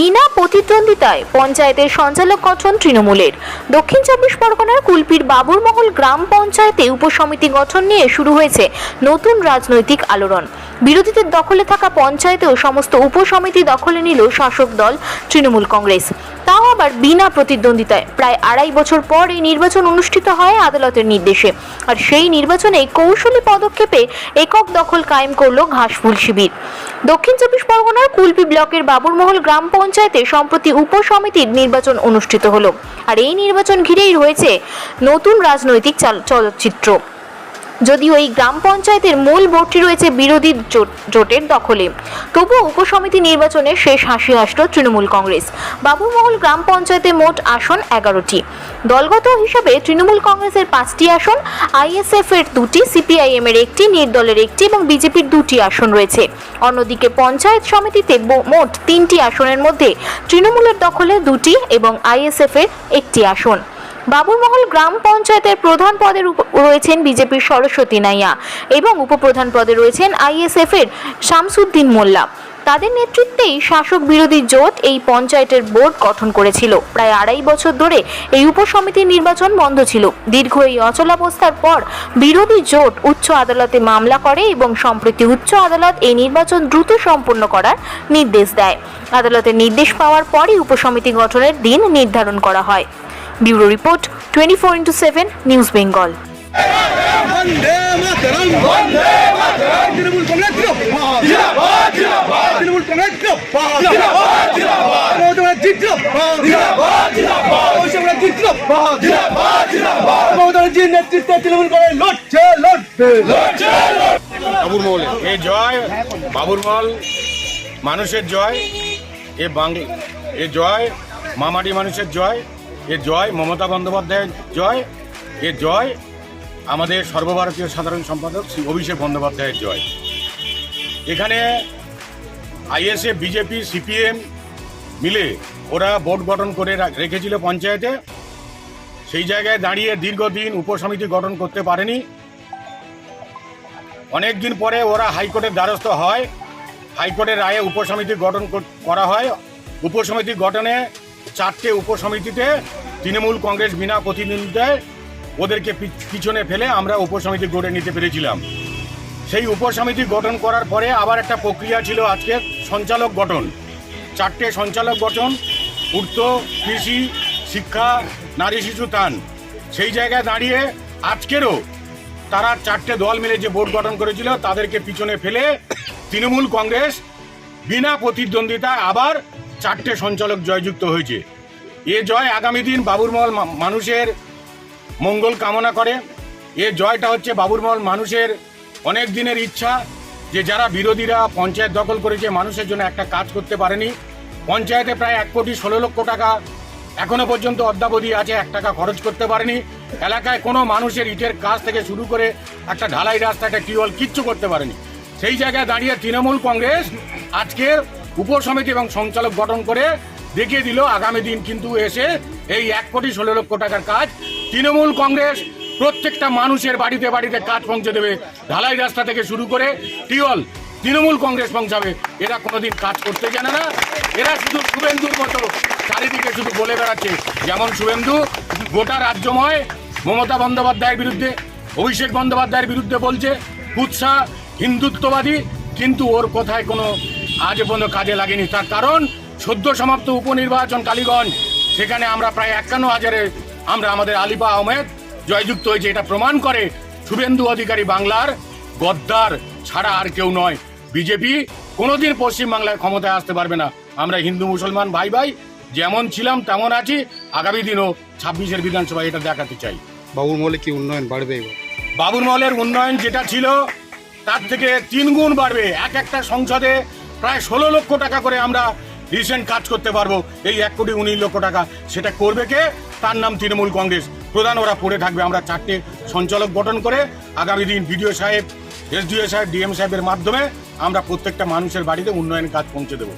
বিনা প্রতিদ্বন্দ্বিতায়। পঞ্চায়েতের সঞ্চালক গঠন তৃণমূলের। দক্ষিণ চব্বিশ পরগনার কুলপির বাবুরমহল গ্রাম পঞ্চায়েতে উপসমিতি গঠন নিয়ে শুরু হয়েছে নতুন রাজনৈতিক আলোড়ন। বিরোধীদের দখলে থাকা পঞ্চায়েতেও সমস্ত উপসমিতি দখলে নিল শাসক দল তৃণমূল কংগ্রেস। তাও আবার বিনা প্রতিদ্বন্দ্বিতায় প্রায় আড়াই বছর পর এই নির্বাচন অনুষ্ঠিত হয় আদালতের নির্দেশে। আর সেই নির্বাচনে কৌশলী পদক্ষেপে একক দখল কায়েম করল ঘাসফুল শিবির। দক্ষিণ চব্বিশ পরগনার কুলপি ব্লকের বাবুরমহল গ্রাম পঞ্চায়েতে সম্প্রতি উপসমিতির নির্বাচন অনুষ্ঠিত হলো। আর এই নির্বাচন ঘিরেই রয়েছে নতুন রাজনৈতিক চাল- চলচ্চিত্র। যদিও এই গ্রাম পঞ্চায়েতের মূল ভোটটি রয়েছে বিরোধী জোট- জোটের দখলে। তবুও উপসমিতি নির্বাচনে শেষ হাসি হাসল তৃণমূল কংগ্রেস। বাবুমহল গ্রাম পঞ্চায়েতে মোট আসন এগারোটি। দলগত হিসাবে তৃণমূল কংগ্রেসের পাঁচটি আসন আইএসএফ এর দুটি সিপিআইএম এর একটি, নির্দলের একটি এবং বিজেপির দুটি আসন রয়েছে। অন্যদিকে পঞ্চায়েত সমিতিতে মোট তিনটি আসনের মধ্যে তৃণমূলের দখলে দুটি এবং আইএসএফ এর একটি আসন। বাবুরমহল গ্রাম পঞ্চায়েতের প্রধান পদে রয়েছেন বিজেপির সরস্বতী নাইয়া এবং উপপ্রধান পদে রয়েছেন আইএসএফ এর শামসুদ্দিন মোল্লা। তাদের নেতৃত্বেই শাসক বিরোধী জোট এই পঞ্চায়েতের বোর্ড গঠন করেছিল। প্রায় আড়াই বছর ধরে এই উপসমিতির নির্বাচন বন্ধ ছিল। দীর্ঘ এই অচলাবস্থার পর বিরোধী জোট উচ্চ আদালতে মামলা করে এবং সম্প্রতি উচ্চ আদালত এই নির্বাচন দ্রুত সম্পন্ন করার নির্দেশ দেয়। আদালতের নির্দেশ পাওয়ার পরই উপসমিতি গঠনের দিন নির্ধারণ করা হয়। Bureau report twenty four into seven news Bengal. Bande Mataram. Bande Mataram. Trinamool Congress জিন্দাবাদ জিন্দাবাদ। জিন্দাবাদ তৃণমূল কংগ্রেস জিন্দাবাদ। জিন্দাবাদ জিন্দাবাদ। মমতা জিন্দাবাদ। জিন্দাবাদ জিন্দাবাদ। ওইসবরা জিন্দাবাদ। জিন্দাবাদ জিন্দাবাদ। মমতা ব্যানার্জির নেতৃত্বে তৃণমূল কংগ্রেস লড়ছে লড়বে লড়ছে। বাবুর মহল। এ জয় বাবুর মহল মানুষের জয়। এ বাংল এ জয় মামাটি মানুষের জয়। এ জয় মমতা বন্দ্যোপাধ্যায়ের জয়, এ জয় আমাদের সর্বভারতীয় সাধারণ সম্পাদক শ্রী অভিষেক বন্দ্যোপাধ্যায়ের জয়। এখানে আইএসএফ, বিজেপি, সিপিএম মিলে ওরা বোর্ড গঠন করে রেখেছিল পঞ্চায়েতে। সেই জায়গায় দাঁড়িয়ে দীর্ঘদিন উপসমিতি গঠন করতে পারেনি। অনেক দিন পরে ওরা হাইকোর্টের দ্বারস্থ হয়। হাইকোর্টের রায়ে উপসমিতি গঠন করা হয়। উপসমিতি গঠনে চারটে উপসমিতিতে তৃণমূল কংগ্রেস বিনা প্রতিদ্বন্দ্বিতায় ওদেরকে পিছনে ফেলে আমরা উপসমিতি গড়ে নিতে পেরেছিলাম। সেই উপসমিতি গঠন করার পরে আবার একটা প্রক্রিয়া ছিল আজকে সঞ্চালক গঠন। চারটে সঞ্চালক গঠন পূর্ত কৃষি, শিক্ষা, নারী শিশু তান সেই জায়গায় দাঁড়িয়ে আজকেরও তারা চারটে দল মিলে যে বোর্ড গঠন করেছিল, তাদেরকে পিছনে ফেলে তৃণমূল কংগ্রেস বিনা প্রতিদ্বন্দ্বিতায় আবার চারটে সঞ্চালক জয়যুক্ত হয়েছে। এ জয় আগামী দিন বাবুরমহল মানুষের মঙ্গল কামনা করে। এ জয়টা হচ্ছে বাবুরমহল মানুষের অনেক দিনের ইচ্ছা যে যারা বিরোধীরা পঞ্চায়েত দখল করেছে মানুষের জন্য একটা কাজ করতে পারেনি। পঞ্চায়েতে প্রায় এক কোটি ষোলো লক্ষ টাকা এখনও পর্যন্ত অদ্যাবধি আছে, এক টাকা খরচ করতে পারেনি। এলাকায় কোনো মানুষের ইটের কাজ থেকে শুরু করে একটা ঢালাই রাস্তা, একটা টিউবওয়েল কিচ্ছু করতে পারেনি। সেই জায়গায় দাঁড়িয়ে তৃণমূল কংগ্রেস আজকে উপসমিতি এবং সঞ্চালক গঠন করে দেখিয়ে দিল আগামী দিন কিন্তু এসে এই এক কোটি ষোলো লক্ষ টাকার কাজ। তৃণমূল কংগ্রেস প্রত্যেকটা মানুষের বাড়িতে বাড়িতে কাজ পৌঁছে দেবে, ঢালাই রাস্তা থেকে শুরু করে টিউবওয়েল তৃণমূল কংগ্রেস পৌঁছাবে। এরা কোনোদিন কাজ করতে জানে না। এরা শুধু শুভেন্দুর মতো চারিদিকে শুধু বলে বেড়াচ্ছে। যেমন শুভেন্দু, গোটা রাজ্যময় মমতা বন্দ্যোপাধ্যায়ের বিরুদ্ধে, অভিষেক বন্দ্যোপাধ্যায়ের বিরুদ্ধে বলছে, কুৎসা হিন্দুত্ববাদী, কিন্তু ওর কথায় কোনো আজ পর্যন্ত কাজে লাগেনি। তার কারণ সদ্য সমাপ্ত উপনির্বাচন কালীগঞ্জ সেখানে আমরা প্রায় একান্ন হাজারে আমরা আমাদের আলিফা আহমেদ জয়যুক্ত হয়েছে। এটা প্রমাণ করে শুভেন্দু অধিকারী বাংলার গদ্দার ছাড়া আর কেউ নয়। বিজেপি কোনোদিন পশ্চিমবাংলায় ক্ষমতায় আসতে পারবে না। আমরা হিন্দু মুসলমান ভাই ভাই যেমন ছিলাম তেমন আছি। আগামী দিনও ছাব্বিশের বিধানসভায় এটা দেখাতে চাই। বাবুর মহলে কি উন্নয়ন বাড়বে বাবুর মহলের উন্নয়ন যেটা ছিল তার থেকে তিন গুণ বাড়বে। এক একটা সংসদে প্রায় ষোলো লক্ষ টাকা করে আমরা রিসেন্ট কাজ করতে পারব। এই এক কোটি উনিশ লক্ষ টাকা। সেটা করবে কে? তার নাম তৃণমূল কংগ্রেস। প্রধান ওরা পড়ে থাকবে। আমরা চারটে সঞ্চালক গঠন করে আগামী দিন বিডিও সাহেব, এসডিও সাহেব, ডিএম সাহেবের মাধ্যমে আমরা প্রত্যেকটা মানুষের বাড়িতে উন্নয়ন কাজ পৌঁছে দেবো।